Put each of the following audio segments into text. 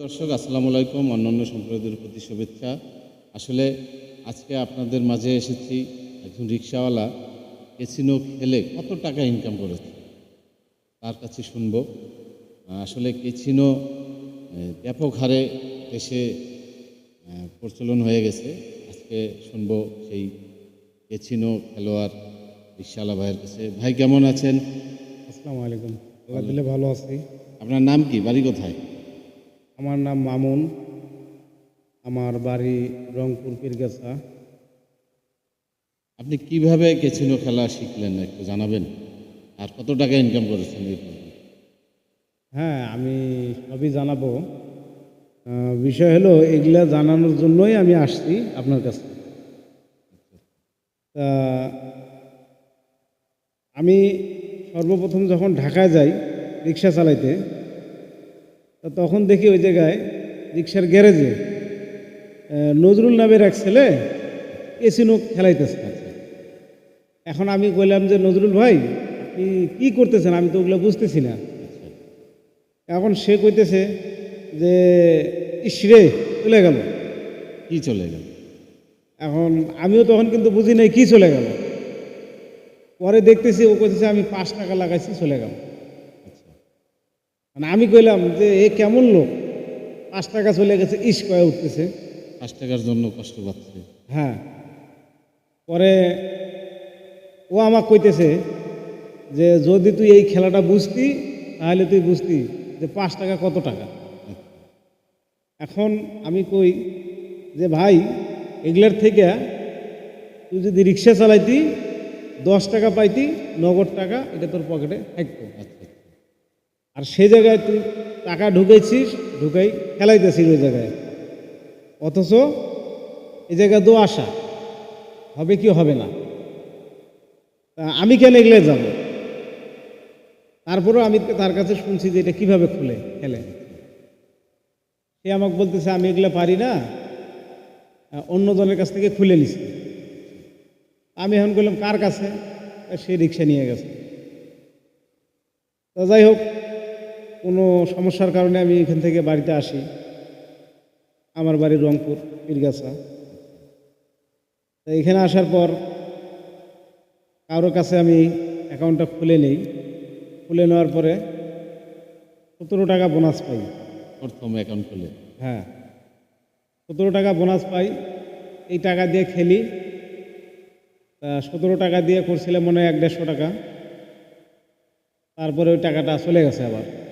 দর্শক আসসালামু আলাইকুম। অন্যান্য সম্প্রদায়ের প্রতি শুভেচ্ছা। আসলে আজকে আপনাদের মাঝে এসেছি একজন রিক্সাওয়ালা। কেসিনো খেলে কত টাকা ইনকাম করেছে? তার কাছে শুনব। আসলে কেসিনো ব্যাপক হারে দেশে প্রচলন হয়ে গেছে। আজকে শুনব সেই কেসিনো খেলোয়াড় রিক্সাওয়ালা ভাইয়ের কাছে। ভাই কেমন আছেন? আসসালামু আলাইকুম। আল্লাহ ভালো আছি। আপনার নাম কি? বাড়ি কোথায়? আমার নাম মামুন। আমার বাড়ি রংপুর পীরগাছা। আপনি কীভাবে কেসিনো খেলা শিখলেন একটু জানাবেন? আর কত টাকা ইনকাম করেছেন হ্যাঁ আমি সবই জানাব। বিষয় হলো, এগুলা জানানোর জন্যই আমি আসছি আপনার কাছে। তা, আমি সর্বপ্রথম যখন ঢাকায় যাই রিক্সা চালাইতে তখন দেখি ওই জায়গায় রিক্সার গ্যারেজে নজরুল নামের এক ছেলে এসিনো খেলাইতেছে। এখন আমি কইলাম যে নজরুল ভাই আপনি কী করতেছেন? আমি তো ওগুলো বুঝতেছি না। এখন সে কইতেছে যে ইসরে চলে গেল। কি চলে গেল? এখন আমিও তখন কিন্তু বুঝি নাই কি চলে গেল। পরে দেখতেছি ও কইতেছে আমি পাঁচ টাকা লাগাইছি চলে গেল। মানে আমি কইলাম যে এ কেমন লোক? পাঁচ টাকা চলে গেছে ইস কয়ে উঠতেছে। পাঁচ টাকার জন্য কষ্ট পাচ্ছে। হ্যাঁ। পরে ও আমাকে কইতেছে যে যদি তুই এই খেলাটা বুঝতি তাহলে তুই বুঝতি যে পাঁচ টাকা কত টাকা? এখন আমি কই যে ভাই এগুলার থেকে তুই যদি রিক্সা চালাইতি দশ টাকা পাইতি নগদ টাকা এটা তোর পকেটে থাকতো। আচ্ছা আর সে জায়গায় তুই টাকা ঢুকেছিস ঢুকাই খেলাইতেছিস ওই জায়গায়। অথচ এ জায়গায় দো আশা। হবে কি হবে না? আমি কেন এগলে যাব? তারপরেও আমি তার কাছে শুনছি যে এটা কীভাবে খুলে খেলে। সে আমাকে বলতেছে আমি এগুলো পারি না। আহ, অন্য জনের কাছ থেকে খুলে নিছি। আমি এখন বললাম কার কাছে? সে রিক্সা নিয়ে গেছে। তো যাই হোক কোনো সমস্যার কারণে আমি এখান থেকে বাড়িতে আসি। আমার বাড়ি রংপুর পীরগাছা। তো এখানে আসার পর কারোর কাছে আমি অ্যাকাউন্টটা খুলে নেই। খুলে নেওয়ার পরে সতেরো টাকা বোনাস পাই। প্রথম অ্যাকাউন্ট খুলে। হ্যাঁ। সতেরো টাকা বোনাস পাই। এই টাকা দিয়ে খেলি। তা সতেরো টাকা দিয়ে করছিলাম মনে হয় এক দেড়শো টাকা। তারপরে ওই টাকাটা চলে গেছে আবার।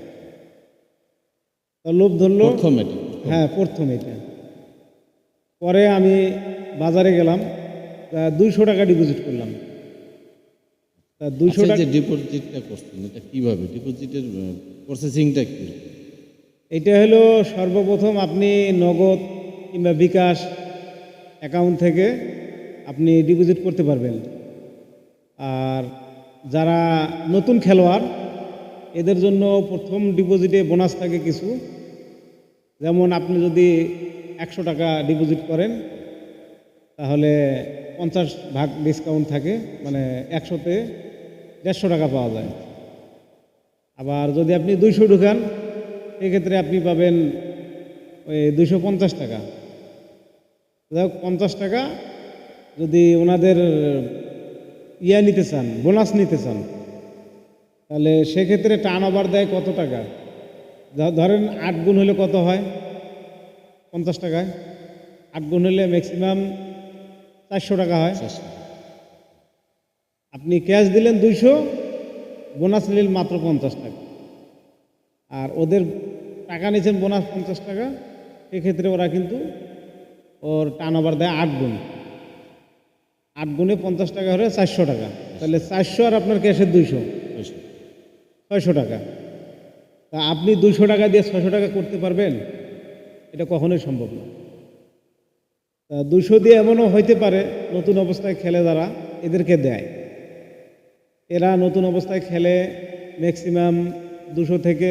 লোভ ধরলো। প্রথম এটা। হ্যাঁ প্রথম এটা। পরে আমি বাজারে গেলাম দুইশো টাকা ডিপোজিট করলাম। তা দুইশো আচ্ছা, টাকা ডিপোজিটটা করছেন এটা কীভাবে? ডিপোজিটের প্রসেসিংটা কি? এটা হলো সর্বপ্রথম আপনি নগদ কিংবা বিকাশ অ্যাকাউন্ট থেকে আপনি ডিপোজিট করতে পারবেন। আর যারা নতুন খেলোয়াড় এদের জন্য প্রথম ডিপোজিটে বোনাস থাকে কিছু। যেমন আপনি যদি একশো টাকা ডিপোজিট করেন, তাহলে পঞ্চাশ ভাগ ডিসকাউন্ট থাকে মানে একশোতে দেড়শো টাকা পাওয়া যায়। আবার যদি আপনি দুইশো ঢুকান সেক্ষেত্রে আপনি পাবেন ওই দুইশো পঞ্চাশ টাকা। যাই হোক, পঞ্চাশ টাকা যদি ওনাদের ইয়া নিতে চান, বোনাস নিতে চান তাহলে সেক্ষেত্রে টার্ন ওভার দেয় কত টাকা? ধরেন আট গুণ হলে কত হয়? পঞ্চাশ টাকায়। আট গুণ হলে ম্যাক্সিমাম চারশো টাকা হয়। আপনি ক্যাশ দিলেন দুইশো বোনাস নিলেন মাত্র পঞ্চাশ টাকা। আর ওদের টাকা নিয়েছেন বোনাস পঞ্চাশ টাকা সেক্ষেত্রে ওরা কিন্তু ওর টার্ন ওভার দেয় আট গুণ। আট গুণে পঞ্চাশ টাকা হলে চারশো টাকা। তাহলে চারশো আর আপনার ক্যাশের দুইশো। ছয়শো টাকা। তা আপনি দুশো টাকা দিয়ে ছয়শো টাকা করতে পারবেন? এটা কখনোই সম্ভব না। তা দুশো দিয়ে এমনও হইতে পারে, নতুন অবস্থায় খেলে যারা, এদেরকে দেয়। এরা নতুন অবস্থায় খেলে ম্যাক্সিমাম দুশো থেকে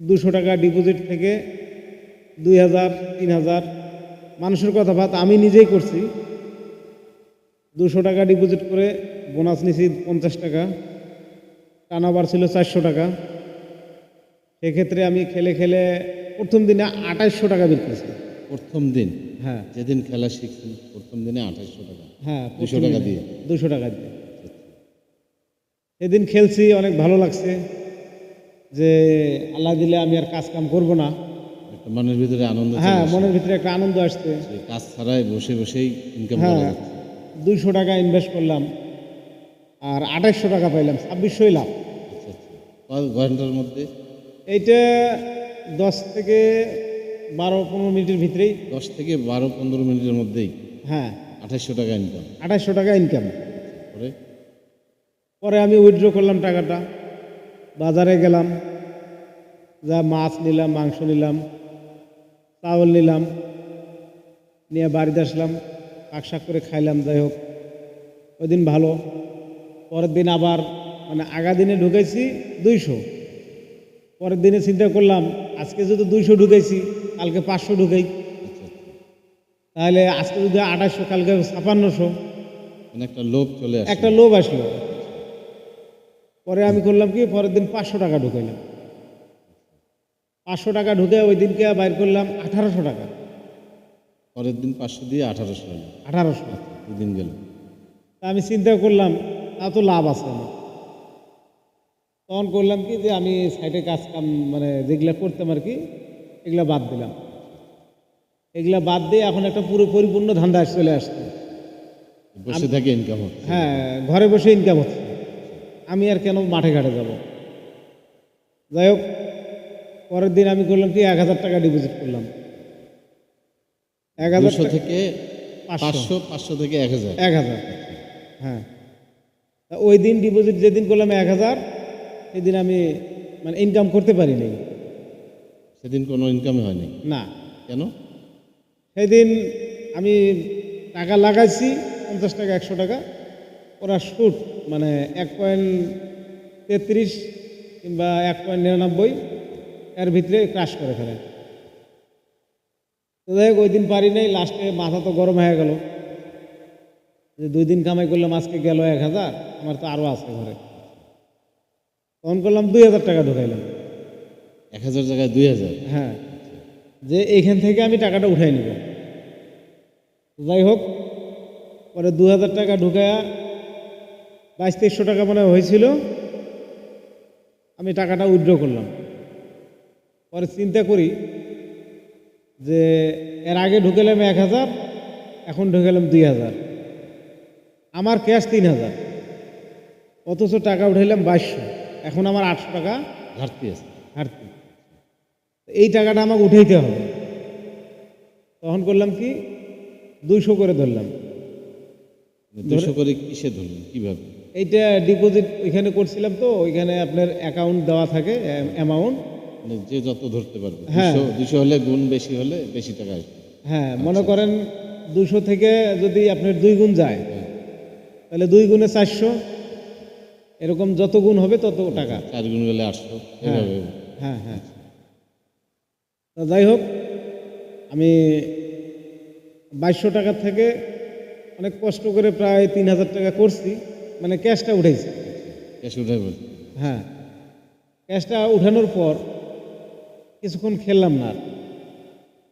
দুশো টাকা ডিপোজিট থেকে দুই হাজার, তিন হাজার, মানুষের কথা ভাত, আমি নিজেই করছি। দুশো টাকা ডিপোজিট করে বোনাস নিছি পঞ্চাশ টাকা। টানাবার ছিল চারশো টাকা। সেক্ষেত্রে আমি খেলে খেলে প্রথম দিনে আঠাইশশো টাকা বিল করেছি। প্রথম দিন? হ্যাঁ। যেদিন খেলা শিখছেন প্রথম দিনে আঠাশশো টাকা। হ্যাঁ দুশো টাকা দিয়ে? দুশো টাকা দিয়ে। সেদিন খেলছি অনেক ভালো লাগছে যে আল্লাহ দিলে আমি আর কাজ কাম করব না। একটা মনের ভিতরে আনন্দ হ্যাঁ মনের ভিতরে একটা আনন্দ আসছে। কাজ ছাড়াই বসে বসেই ইনকাম হ্যাঁ দুইশো টাকা ইনভেস্ট করলাম। আর আঠাইশশো টাকা পাইলাম ছাব্বিশশোই লাভ। আচ্ছা আচ্ছা। ঘণ্টার মধ্যে? এইটা দশ থেকে বারো পনেরো মিনিটের ভিতরেই। দশ থেকে বারো পনেরো মিনিটের মধ্যেই? হ্যাঁ। আঠাশশো টাকা ইনকাম আঠাইশশো টাকা ইনকাম করে পরে আমি উইথড্র করলাম টাকাটা। বাজারে গেলাম যা মাছ নিলাম মাংস নিলাম চাউল নিলাম নিয়ে বাড়িতে আসলাম শাক শাক করে খাইলাম যাই হোক। ওই দিন ভালো। পরের দিন আবার মানে আগা দিনে ঢুকেছি দুইশো। পরের দিনে চিন্তা করলাম আজকে যদি দুইশো ঢুকেছি কালকে পাঁচশো ঢুকেই। আচ্ছা আচ্ছা। তাহলে আজকে যদি আঠাশশো কালকে ছাপান্নশো। মানে একটা লোভ চলে একটা লোভ আসলো। পরে আমি করলাম কি পরের দিন পাঁচশো টাকা ঢুকাইলাম। পাঁচশো টাকা ঢুকে ওই দিনকে বাইর করলাম আঠারোশো টাকা। পরের দিন পাঁচশো দিয়ে আঠারোশো আঠারোশো। দুদিন গেল। তা আমি চিন্তা করলাম তা তো লাভ আছে আমার। তখন করলাম কি যে আমি সাইডে কাজ কাম মানে যেগুলা করতাম আর কি এগুলা বাদ দিলাম। এগুলা বাদ দিয়ে এখন একটা পুরো পরিপূর্ণ ধান্দা চলে আসছে। বসে থাকে ইনকাম হচ্ছে। হ্যাঁ ঘরে বসে ইনকাম হচ্ছে। আমি আর কেন মাঠে ঘাটে যাব? যাই হোক পরের দিন আমি করলাম কি এক হাজার টাকা ডিপোজিট করলাম। এক হাজার থেকে পাঁচশো। পাঁচশো থেকে এক হাজার। এক হাজার। হ্যাঁ। ওই দিন ডিপোজিট যেদিন করলাম এক হাজার সেদিন আমি মানে ইনকাম করতে পারিনি। সেদিন কোনো ইনকামই হয়নি? না। কেন? সেদিন আমি টাকা লাগাইছি পঞ্চাশ টাকা একশো টাকা। ওরা শুট মানে এক পয়েন্ট তেত্রিশ কিংবা এক পয়েন্ট নিরানব্বই এর ভিতরে ক্রাশ করে ফেলে। তো হোক ওই দিন পারি নাই লাস্টে মাথা তো গরম হয়ে গেল। যে দুই দিন কামাই করলাম আজকে গেল এক হাজার আমার তো আরও আছে ঘরে। তখন করলাম দুই হাজার টাকা ঢুকাইলাম। এক হাজার জায়গায় দুই হাজার? হ্যাঁ। যে এইখান থেকে আমি টাকাটা উঠাই নিব। যাই হোক পরে দু হাজার টাকা ঢুকায়া বাইশ তেইশশো টাকা মনে হয় হয়েছিল আমি টাকাটা উইথড্র করলাম। পরে চিন্তা করি যে এর আগে ঢুকেলাম এক হাজার এখন ঢুকেলাম দুই হাজার। আমার ক্যাশ তিন হাজার। অথচ টাকা উঠাইলাম বাইশশো। এখন আমার আটশো টাকা ঘাটতি আছে। ঘাটতি। এই টাকাটা আমাকে উঠাইতে হবে। তখন করলাম কি? দুইশো করে ধরলাম। দুশো করে কিসে ধরলেন? কীভাবে? এইটা ডিপোজিট ওইখানে করছিলাম তো ওইখানে আপনার অ্যাকাউন্ট দেওয়া থাকে অ্যামাউন্ট মানে যে যত ধরতে পারবে। হ্যাঁ। দুশো দুশো হলে গুণ বেশি হলে বেশি টাকা আসবে। হ্যাঁ মনে করেন দুশো থেকে যদি আপনার দুই গুণ যায় তাহলে দুই গুণে চারশো এরকম যত গুণ হবে তত টাকা। চার গুণ গেলে আটশো হ্যাঁ হ্যাঁ হ্যাঁ। তা যাই হোক আমি বাইশশো টাকার থেকে অনেক কষ্ট করে প্রায় তিন হাজার টাকা করছি মানে ক্যাশটা উঠেছি ক্যাশ উঠে বলছে হ্যাঁ ক্যাশটা উঠানোর পর কিছুক্ষণ খেললাম না আর।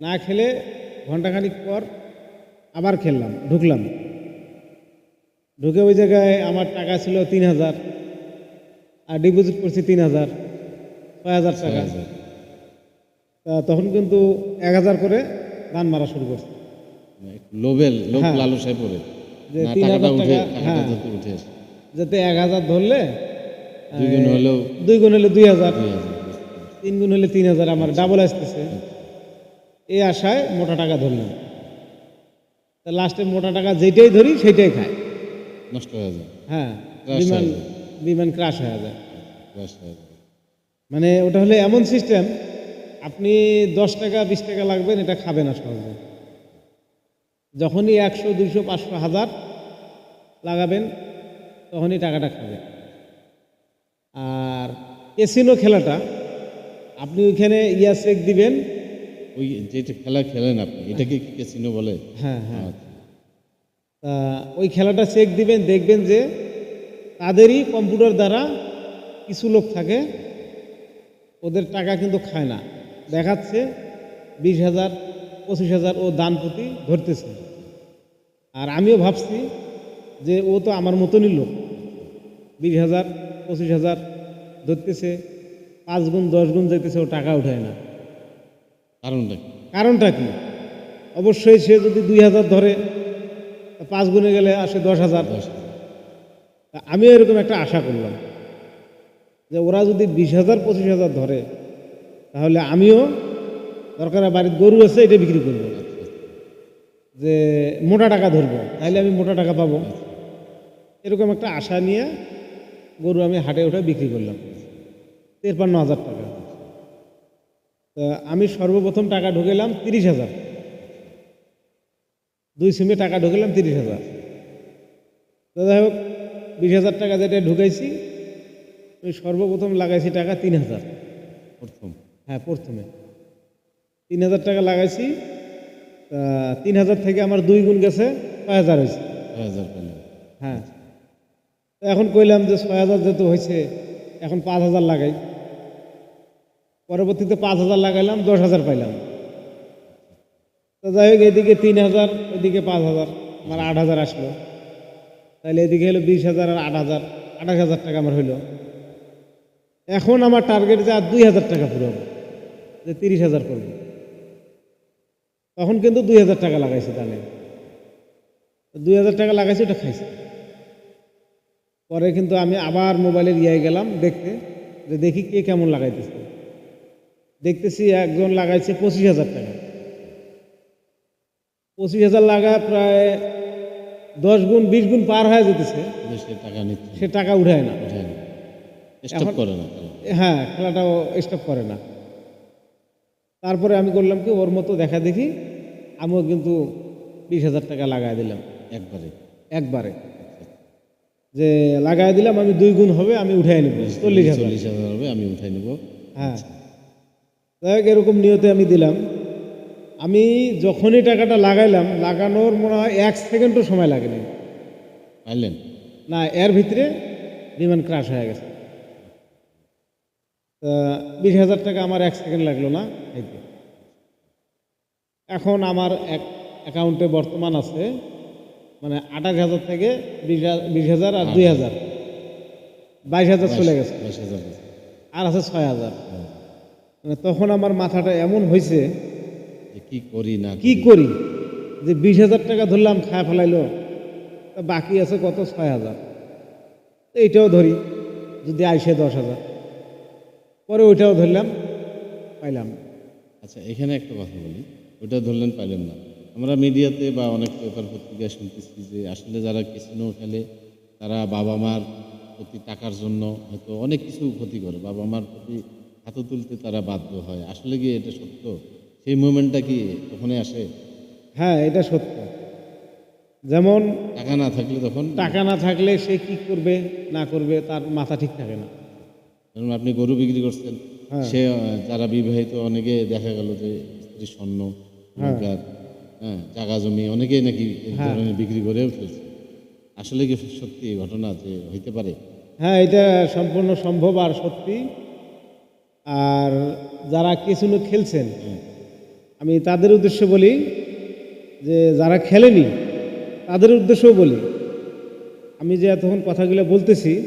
না খেলে ঘন্টাখানিক পর আবার খেললাম ঢুকলাম। ঢুকে ওই জায়গায় আমার টাকা ছিল তিন হাজার আর ডিপোজিট করছি তিন হাজার ছয় হাজার টাকা। তা তখন কিন্তু এক হাজার করে গান মারা শুরু করছে। লোভের লোভ হ্যাঁ। লালসায় পড়ে। যে তিন হাজার টাকা, হ্যাঁ। যাতে এক হাজার ধরলে দুই গুণ হলেও দুই গুণ হলে দুই হাজার। তিন গুণ হলে তিন হাজার আমার ডাবল আসতেছে। এই আশায় মোটা টাকা ধরলাম। তা লাস্টে মোটা টাকা যেটাই ধরি সেটাই খায়। নষ্ট হয়ে যায়। হ্যাঁ বিমান বিমান ক্রাশ হয়ে যায়। ক্রাশ হয়ে যায়। মানে ওটা হলে এমন সিস্টেম আপনি দশ টাকা বিশ টাকা লাগবেন এটা খাবে না সহজে। যখনই একশো দুইশো পাঁচশো হাজার লাগাবেন তখনই টাকাটা খাবে আর এসিনো খেলাটা আপনি ওইখানে ইয়া চেক দিবেন। ওই যেটা খেলা খেলেন আপনি এটাকে কি ক্যাসিনো বলে? হ্যাঁ হ্যাঁ। আচ্ছা। ওই খেলাটা চেক দিবেন দেখবেন যে তাদেরই কম্পিউটার দ্বারা কিছু লোক থাকে ওদের টাকা কিন্তু খায় না। দেখাচ্ছে বিশ হাজার পঁচিশ হাজার ও দান প্রতি ধরতেছে। আর আমিও ভাবছি যে ও তো আমার মতনই লোক। বিশ হাজার পঁচিশ হাজার ধরতেছে পাঁচ গুণ দশ গুণ যেতেছে ও টাকা উঠায় না। কারণটা কারণটা কি? অবশ্যই সে যদি দুই হাজার ধরে পাঁচ গুণে গেলে আসে দশ হাজার। দশ হাজার। তা আমিও এরকম একটা আশা করলাম যে ওরা যদি বিশ হাজার পঁচিশ হাজার ধরে তাহলে আমিও দরকার বাড়ির গরু আছে এটা বিক্রি করব। যে মোটা টাকা ধরবো তাহলে আমি মোটা টাকা পাবো। এরকম একটা আশা নিয়ে গরু আমি হাটে উঠে বিক্রি করলাম। তেরপান্ন হাজার টাকা। তা আমি সর্বপ্রথম টাকা ঢুকেলাম তিরিশ হাজার। দুই সিমে টাকা ঢুকেলাম তিরিশ হাজার। তো যাই হোক বিশ হাজার টাকা যেটা ঢুকাইছি আমি সর্বপ্রথম লাগাইছি টাকা তিন হাজার। প্রথম? হ্যাঁ প্রথমে। তিন হাজার টাকা লাগাইছি তা তিন হাজার থেকে আমার দুই গুণ গেছে ছয় হাজার হয়েছে। ছয় হাজার হ্যাঁ। তো এখন কইলাম যে ছয় হাজার যেহেতু হয়েছে এখন পাঁচ হাজার লাগাই। পরবর্তীতে পাঁচ হাজার লাগাইলাম দশ হাজার পাইলাম। যাই হোক, এদিকে তিন হাজার এদিকে পাঁচ হাজার, আমার আট হাজার আসলো। তাহলে এদিকে হলো বিশ হাজার আর আট হাজার, আঠাশ হাজার টাকা আমার হইল। এখন আমার টার্গেট যে আর দুই হাজার টাকা পুরো যে তিরিশ হাজার করব। তখন কিন্তু দুই হাজার টাকা লাগাইছে তাহলে। দুই হাজার টাকা লাগাইছে, ওটা খাইছে। পরে কিন্তু আমি আবার মোবাইলের ইয়ে গেলাম দেখতে, যে দেখি কে কেমন লাগাইতেছে। দেখতেছি একজন লাগাইছে পঁচিশ হাজার টাকা। পঁচিশ হাজার লাগা প্রায় দশ গুণ বিশ গুণ পার হয়ে যেতেছে। সে টাকা নিচ্ছে সে টাকা উঠায় না। উঠায় না। স্টপ করে না হ্যাঁ খেলাটাও স্টপ করে না। তারপরে আমি করলাম কি ওর মতো দেখা দেখি আমিও কিন্তু বিশ হাজার টাকা লাগাই দিলাম। একবারে? একবারে। যে লাগাই দিলাম আমি দুই গুণ হবে আমি উঠাই নেব। চল্লিশ হাজার। চল্লিশ হাজার হবে আমি উঠাই নেব। হ্যাঁ। যাই হোক এরকম নিয়তে আমি দিলাম। আমি যখনই টাকাটা লাগাইলাম লাগানোর মনে হয় এক সেকেন্ডও সময় লাগেনি। পাইলেন? না এর ভিতরে বিমান ক্রাশ হয়ে গেছে। তা বিশ হাজার টাকা আমার এক সেকেন্ড লাগল না খাইতে এখন আমার এক অ্যাকাউন্টে বর্তমান আছে মানে আঠাশ হাজার থেকে বিশ হাজার আর দুই হাজার। বাইশ হাজার চলে গেছে। বাইশ হাজার। আর আছে ছয় হাজার। মানে তখন আমার মাথাটা এমন হয়েছে কি করি না কি করি? যে বিশ হাজার টাকা ধরলাম খায় ফেলাইলো তা বাকি আছে কত? ছয় হাজার। এইটাও ধরি যদি আইসে দশ হাজার। পরে ওইটাও ধরলাম পাইলাম। আচ্ছা এখানে একটা কথা বলি ওটা ধরলেন পাইলেন না। আমরা মিডিয়াতে বা অনেক পেপার পত্রিকায় শুনতেছি যে আসলে যারা ক্যাসিনো খেলে তারা বাবা মার প্রতি টাকার জন্য হয়তো অনেক কিছু ক্ষতি করে। বাবা মার প্রতি হাত তুলতে তারা বাধ্য হয়। আসলে কি এটা সত্য? সেই মুভমেন্টটা কি ওখানে আসে? হ্যাঁ এটা সত্য। যেমন টাকা না থাকলে তখন? টাকা না থাকলে সে কি করবে না করবে তার মাথা ঠিক থাকে না। ধরুন আপনি গরু বিক্রি করছেন হ্যাঁ। সে যারা বিবাহিত অনেকে দেখা গেল যে স্ত্রী স্বর্ণ হ্যাঁ। জাগা জমি অনেকেই নাকি হ্যাঁ। ধরনের বিক্রি করেও ফেলছে। আসলে কি সত্যি ঘটনা যে হইতে পারে? হ্যাঁ এটা সম্পূর্ণ সম্ভব আর সত্যি। আর যারা কিছু খেলছেন হ্যাঁ। আমি তাদের উদ্দেশ্যে বলি যে যারা খেলেনি তাদের উদ্দেশ্যেও বলি আমি যে এতক্ষণ কথাগুলো বলতেছি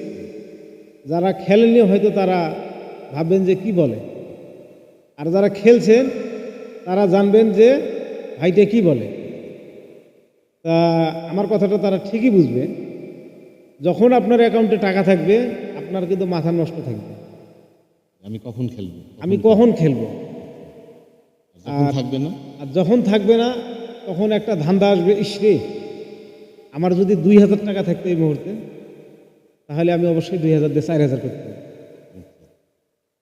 যারা খেলেনি হয়তো তারা ভাববেন যে কি বলে। আর যারা খেলছেন তারা জানবেন যে ভাইটা কি বলে। তা আমার কথাটা তারা ঠিকই বুঝবে। যখন আপনার অ্যাকাউন্টে টাকা থাকবে আপনার কিন্তু মাথা নষ্ট থাকবে। আমি কখন খেলব? আমি কখন খেলব? আর থাকবে না? আর যখন থাকবে না তখন একটা ধান্দা আসবে ইসরে আমার যদি দুই হাজার টাকা থাকতো এই মুহূর্তে তাহলে আমি অবশ্যই দুই হাজার দিয়ে চার হাজার করতে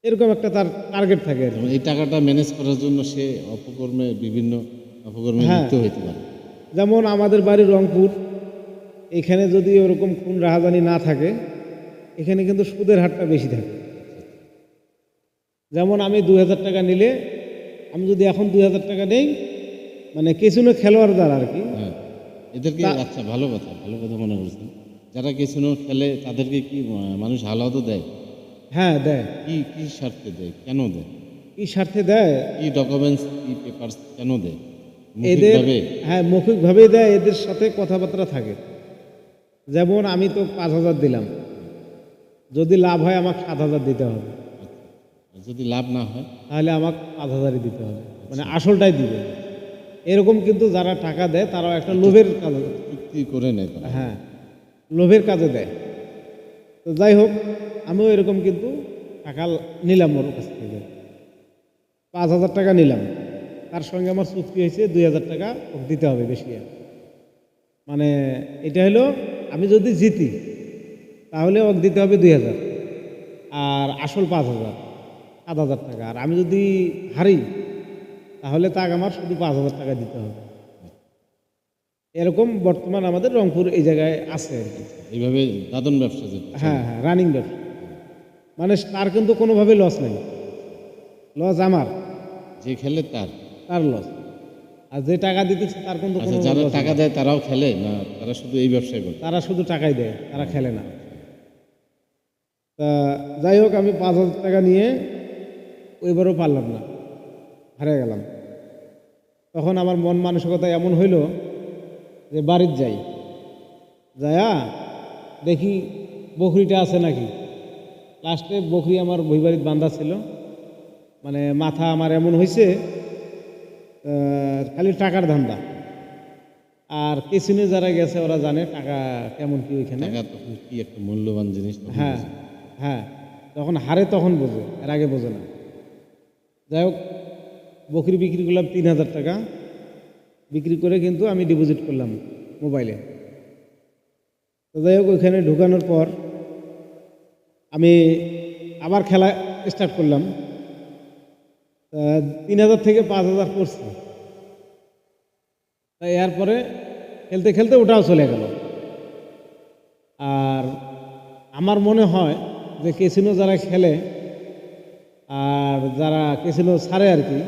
এরকম একটা তার টার্গেট থাকে আর এই টাকাটা ম্যানেজ করার জন্য সে অপকর্মে বিভিন্ন অপকর্মে হ্যাঁ। লিপ্ত হইতে পারে। যেমন আমাদের বাড়ি রংপুর এখানে যদি ওরকম খুন রাহাজানি না থাকে এখানে কিন্তু সুদের হারটা বেশি থাকে। যেমন আমি দু হাজার টাকা নিলে আমি যদি এখন দুই হাজার টাকা নেই মানে কিছু না খেলোয়াড় দ্বারা আর কি। হ্যাঁ এদেরকে আচ্ছা ভালো কথা ভালো কথা মনে করছেন। যারা কেসিনো খেলে তাদেরকে কি মানুষ হালাতও দেয়? হ্যাঁ দেয়। কি কি স্বার্থে দেয়? কেন দেয়? কি স্বার্থে দেয়? কি ডকুমেন্টস কি পেপারস কেন দেয়? এদের হ্যাঁ মৌখিকভাবেই দেয় এদের সাথে কথাবার্তা থাকে। যেমন আমি তো পাঁচ হাজার দিলাম। যদি লাভ হয় আমাকে সাত হাজার দিতে হবে। যদি লাভ না হয়? তাহলে আমাকে পাঁচ হাজারই দিতে হবে। মানে আসলটাই দিবে। এরকম কিন্তু যারা টাকা দেয় তারাও একটা লোভের কাজ চুক্তি করে নেয় হ্যাঁ লোভের কাজে দেয়। তো যাই হোক আমিও এরকম কিন্তু টাকা নিলাম ওর কাছ থেকে। পাঁচ হাজার টাকা নিলাম। তার সঙ্গে আমার চুক্তি হয়েছে দুই হাজার টাকা দিতে হবে বেশি। মানে এটা হলো আমি যদি জিতি তাহলে ওকে দিতে হবে দুই হাজার। আর আসল পাঁচ হাজার। সাত হাজার টাকা। আর আমি যদি হারি তাহলে তাকে আমার শুধু পাঁচ হাজার টাকা দিতে হবে। এরকম বর্তমান আমাদের রংপুর এই জায়গায় আছে আর কি। এইভাবে দাদন ব্যবসা হ্যাঁ হ্যাঁ রানিং ব্যবসা। মানে তার কিন্তু কোনোভাবে লস নেই। লস আমার। যে খেলে তার। তার লস আর যে টাকা দিতেছে তার কিন্তু আচ্ছা যারা টাকা দেয় তারাও খেলে? না তারা শুধু এই ব্যবসায় করে? তারা শুধু টাকাই দেয় তারা খেলে না। তা যাই হোক আমি পাঁচ হাজার টাকা নিয়ে ওইবারও পারলাম না। হারিয়ে গেলাম। তখন আমার মন মানসিকতা এমন হইল যে বাড়ির যাই। যায়া দেখি বকরিটা আছে নাকি। লাস্টে বকরি আমার বইবাড়ির বান্ধা ছিল। মানে মাথা আমার এমন হয়েছে খালি টাকার ধান্দা। আর কেসিনে যারা গেছে ওরা জানে টাকা কেমন কি ওইখানে। তখন কি একটা মূল্যবান জিনিস হ্যাঁ হ্যাঁ। যখন হারে তখন বোঝে এর আগে বোঝে না। যাই হোক, বকরি বিক্রি করলাম তিন হাজার টাকা। বিক্রি করে কিন্তু আমি ডিপোজিট করলাম মোবাইলে তো যাই হোক, ওইখানে ঢুকানোর পর আমি আবার খেলা স্টার্ট করলাম। তিন হাজার থেকে পাঁচ হাজার পড়ছে। তাই এরপরে খেলতে খেলতে ওটাও চলে গেল। আর আমার মনে হয় যে কেসিনো যারা খেলে আর যারা কেসিনো ছাড়ে আর কি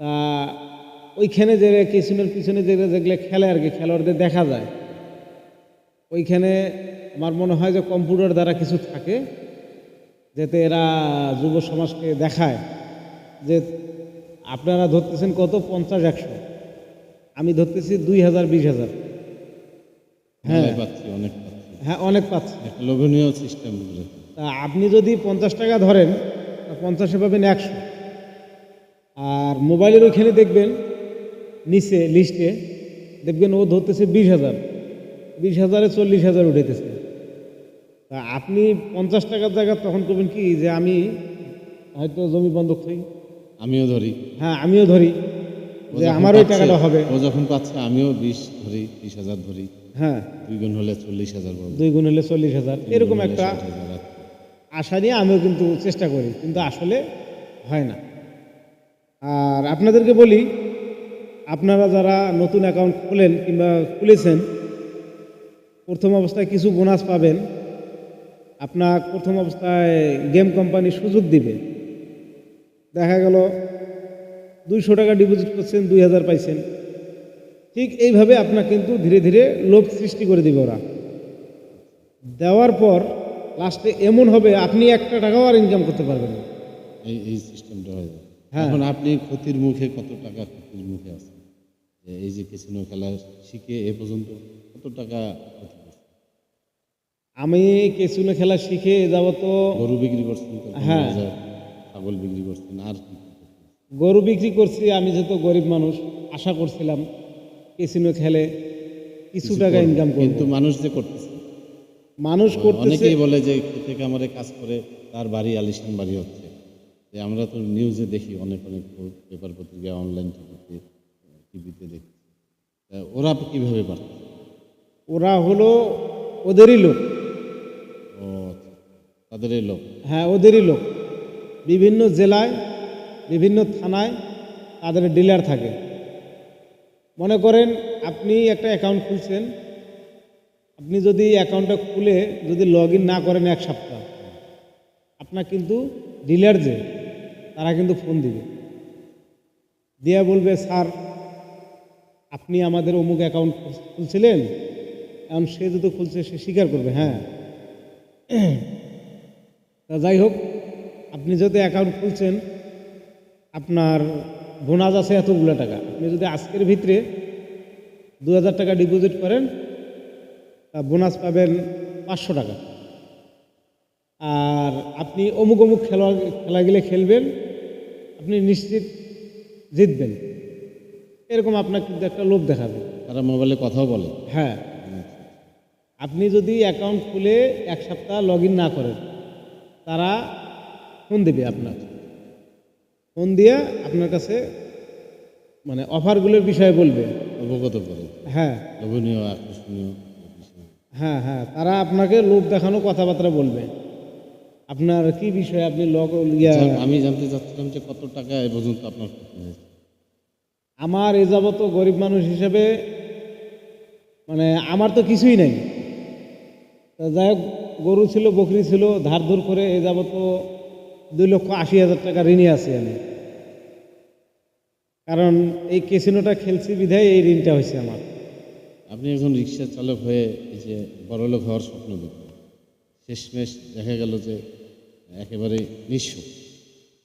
তা ওইখানে যে কেসিনোর পিছনে যে যেগুলো খেলে আর কি খেলোয়াড়দের দেখা যায়। ওইখানে আমার মনে হয় যে কম্পিউটার দ্বারা কিছু থাকে যাতে এরা যুব সমাজকে দেখায় যে আপনারা ধরতেছেন কত? পঞ্চাশ একশো। আমি ধরতেছি দুই হাজার বিশ হাজার। হ্যাঁ। পাচ্ছি অনেক পাচ্ছি। হ্যাঁ অনেক পাচ্ছি। লোভনীয় সিস্টেম তা আপনি যদি পঞ্চাশ টাকা ধরেন পঞ্চাশে পাবেন একশো। আর মোবাইলের ওইখানে দেখবেন নিচে লিস্টে দেখবেন ও ধরতেছে বিশ হাজার। বিশ হাজারে চল্লিশ হাজার উঠেতেছে তা আপনি পঞ্চাশ টাকার জায়গা তখন করবেন কি যে আমি হয়তো জমি বন্ধক হই আমিও ধরি। হ্যাঁ আমিও ধরি। যে আমার ওই টাকাটা হবে। ও যখন পাচ্ছে আমিও বিশ ধরি বিশ হাজার ধরি। হ্যাঁ। দুই গুণ হলে চল্লিশ হাজার দুই গুণ হলে চল্লিশ হাজার। এরকম একটা 60,000 আর- আশা নিয়ে আমিও কিন্তু চেষ্টা করি, কিন্তু আসলে হয় না। আর আপনাদেরকে বলি, আপনারা যারা নতুন অ্যাকাউন্ট খোলেন কিংবা খুলেছেন, প্রথম অবস্থায় কিছু বোনাস পাবেন। আপনার প্রথম অবস্থায় গেম কোম্পানি সুযোগ দিবে। দেখা গেল দুইশো টাকা ডিপোজিট করছেন, দুই হাজার পাইছেন। ঠিক এইভাবে আপনার কিন্তু ধীরে ধীরে লোভ সৃষ্টি করে দিবে ওরা। দেওয়ার পর লাস্টে এমন হবে আপনি একটা টাকাও আর ইনকাম করতে পারবেন না। এই এই সিস্টেমটা হয়ে যায়। এখন আপনি ক্ষতির মুখে কত টাকা ক্ষতির মুখে আছেন? এই যে ক্যাসিনো খেলা শিখে এ পর্যন্ত কত টাকা ক্ষতি আমি খেলা শিখে এ যাবত গরু বিক্রি করছেন হ্যাঁ। ছাগল বিক্রি করছেন আর কি গরু বিক্রি করছি আমি যেহেতু গরিব মানুষ আশা করছিলাম কেসিনো খেলে কিছু টাকা ইনকাম কিন্তু মানুষ যে করতেছে মানুষ অনেকেই বলে যে খেতে কামারে কাজ করে তার বাড়ি আলিশান বাড়ি হচ্ছে। যে আমরা তো নিউজে দেখি অনেক অনেক পেপার পত্রিকা অনলাইন টিভিতে টিভিতে দেখি। ওরা কীভাবে পারছে ওরা হলো ওদেরই লোক। ও আচ্ছা। তাদের লোক। হ্যাঁ ওদেরই লোক। বিভিন্ন জেলায় বিভিন্ন থানায় তাদের ডিলার থাকে। মনে করেন আপনি একটা অ্যাকাউন্ট খুলছেন আপনি যদি অ্যাকাউন্টটা খুলে যদি লগ না করেন এক সপ্তাহ, আপনার কিন্তু ডিলার যে, তারা কিন্তু ফোন দিবে। দিয়া বলবে, স্যার, আপনি আমাদের অমুক অ্যাকাউন্ট খুলছিলেন, এখন সে যদি খুলছে, সে স্বীকার করবে। হ্যাঁ। তা যাই হোক, আপনি যদি অ্যাকাউন্ট খুলছেন, আপনার বোনাস আছে এতগুলো টাকা। আপনি যদি আজকের ভিতরে দু হাজার টাকা ডিপোজিট করেন বোনাস পাবেন পাঁচশো টাকা। আর আপনি অমুক অমুক খেলা গেলে খেলবেন আপনি নিশ্চিত জিতবেন। এরকম আপনার কিন্তু একটা লোভ দেখাবে। তারা মোবাইলে কথাও বলে। হ্যাঁ। আপনি যদি অ্যাকাউন্ট খুলে এক সপ্তাহ লগ না করেন তারা ফোন দেবে আপনার। ফোন দিয়ে আপনার কাছে মানে অফারগুলোর বিষয়ে বলবে। অবগত করে। হ্যাঁ। লোভনীয় আকর্ষণীয়। হ্যাঁ হ্যাঁ তারা আপনাকে লোভ দেখানো কথাবার্তা বলবে। আপনার কি বিষয়ে আপনি লগ আমি জানতে চাচ্ছিলাম যে কত টাকা এ পর্যন্ত আপনার আমার এ যাবত গরিব মানুষ হিসেবে মানে আমার তো কিছুই নাই। যাই হোক গরু ছিল বকরি ছিল ধার ধর করে এ যাবত দুই লক্ষ আশি হাজার টাকা ঋণে আছি আমি কারণ এই কেসিনোটা খেলছি বিধায় এই ঋণটা হয়েছে আমার। আপনি একজন রিক্সা চালক হয়ে এই যে বড়লোক হওয়ার স্বপ্ন দেখলেন। শেষমেশ দেখা গেল যে একেবারে নিঃস্ব।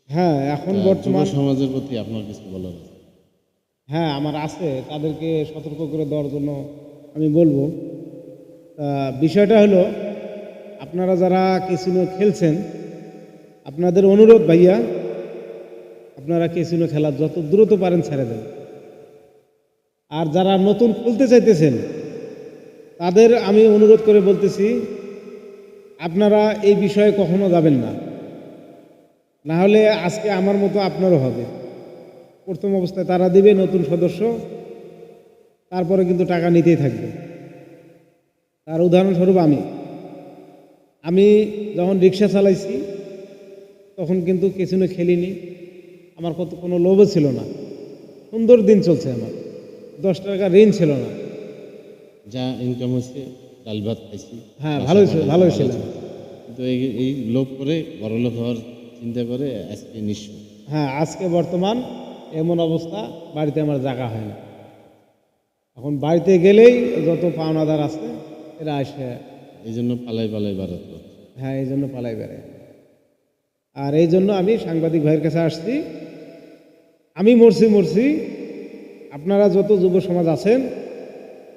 হ্যাঁ এখন বর্তমান সমাজের প্রতি আপনার কিছু বলার আছে? হ্যাঁ আমার আছে। তাদেরকে সতর্ক করে দেওয়ার জন্য আমি বলব। বিষয়টা হলো আপনারা যারা কেসিনো খেলছেন আপনাদের অনুরোধ ভাইয়া আপনারা কেসিনো খেলা যত দ্রুত পারেন ছেড়ে দেন। আর যারা নতুন খুলতে চাইতেছেন, তাদের আমি অনুরোধ করে বলতেছি, আপনারা এই বিষয়ে কখনো যাবেন না। না হলে আজকে আমার মতো আপনারও হবে। প্রথম অবস্থায় তারা দিবে নতুন সদস্য, তারপরে কিন্তু টাকা নিতেই থাকবে। তার উদাহরণস্বরূপ আমি। আমি যখন রিক্সা চালাইছি, তখন কিন্তু কেসিনো খেলিনি। আমার কত কোনো লোভও ছিল না। সুন্দর দিন চলছে আমার। দশ টাকা ঋণ ছিল না। যা ইনকাম হয়েছে ডাল ভাত খাইছি। হ্যাঁ, বাসা ভালোই ছিল, ভালোই ভালো ছিল। কিন্তু এই এই লোভ করে বড়লোক হওয়ার চিন্তা করে আজকে নিঃস্ব। হ্যাঁ আজকে বর্তমান এমন অবস্থা বাড়িতে আমার জায়গা হয় না। এখন বাড়িতে গেলেই যত পাওনাদার আছে এরা আসে এই জন্য পালাই পালাই বাড়াতে হ্যাঁ এই জন্য পালাই বেড়ে আর এই জন্য আমি সাংবাদিক ভাইয়ের কাছে আসছি। আমি মরছি মরছি আপনারা যত যুব সমাজ আছেন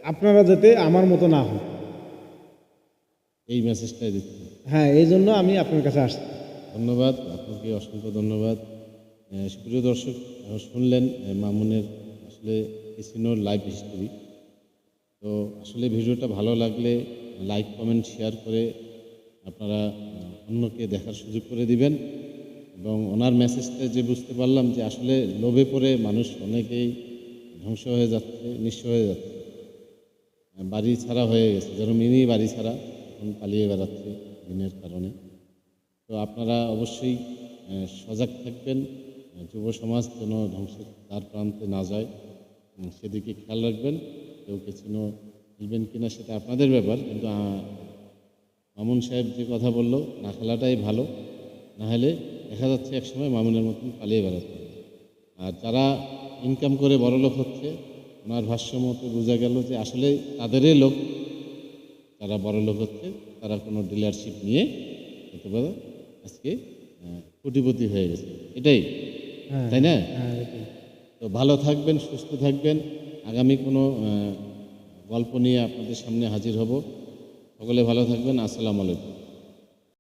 আপনারা যাতে আমার মতো না হন। এই মেসেজটাই দিচ্ছি। হ্যাঁ এই জন্য আমি আপনার কাছে আসছি। ধন্যবাদ আপনাকে অসংখ্য ধন্যবাদ। আহ, সুপ্রিয় দর্শক শুনলেন মামুনের আসলে কেসিনোর লাইফ হিস্টোরি তো আসলে ভিডিওটা ভালো লাগলে লাইক কমেন্ট শেয়ার করে আপনারা অন্যকে দেখার সুযোগ করে দিবেন। এবং ওনার মেসেজটা যে বুঝতে পারলাম যে আসলে লোভে পড়ে মানুষ অনেকেই ধ্বংস হয়ে যাচ্ছে নিঃস্ব হয়ে যাচ্ছে। বাড়ি ছাড়া হয়ে গেছে। যেন মিনি বাড়ি ছাড়া এখন পালিয়ে বেড়াচ্ছে ঋণের কারণে। তো আপনারা অবশ্যই সজাগ থাকবেন। যুব সমাজ যেন ধ্বংসের তার প্রান্তে না যায় সেদিকে খেয়াল রাখবেন। কেউ কেছিনো খেলবেন কিনা সেটা আপনাদের ব্যাপার, কিন্তু মামুন সাহেব যে কথা বলল, না খেলাটাই ভালো। না হলে দেখা যাচ্ছে একসময় মামুনের মতন পালিয়ে বেড়াতে আর যারা ইনকাম করে বড়লোক হচ্ছে ওনার ভাষ্য মতো বোঝা গেল যে আসলে তাদেরই লোক তারা বড় লোক হচ্ছে তারা কোনো ডিলারশিপ নিয়ে হতে পারে আজকে কোটিপতি হয়ে গেছে। এটাই। হ্যাঁ তাই না? হ্যাঁ তো ভালো থাকবেন সুস্থ থাকবেন। আগামী কোনো গল্প নিয়ে আপনাদের সামনে হাজির হব। সকলে ভালো থাকবেন। আসসালামু আলাইকুম।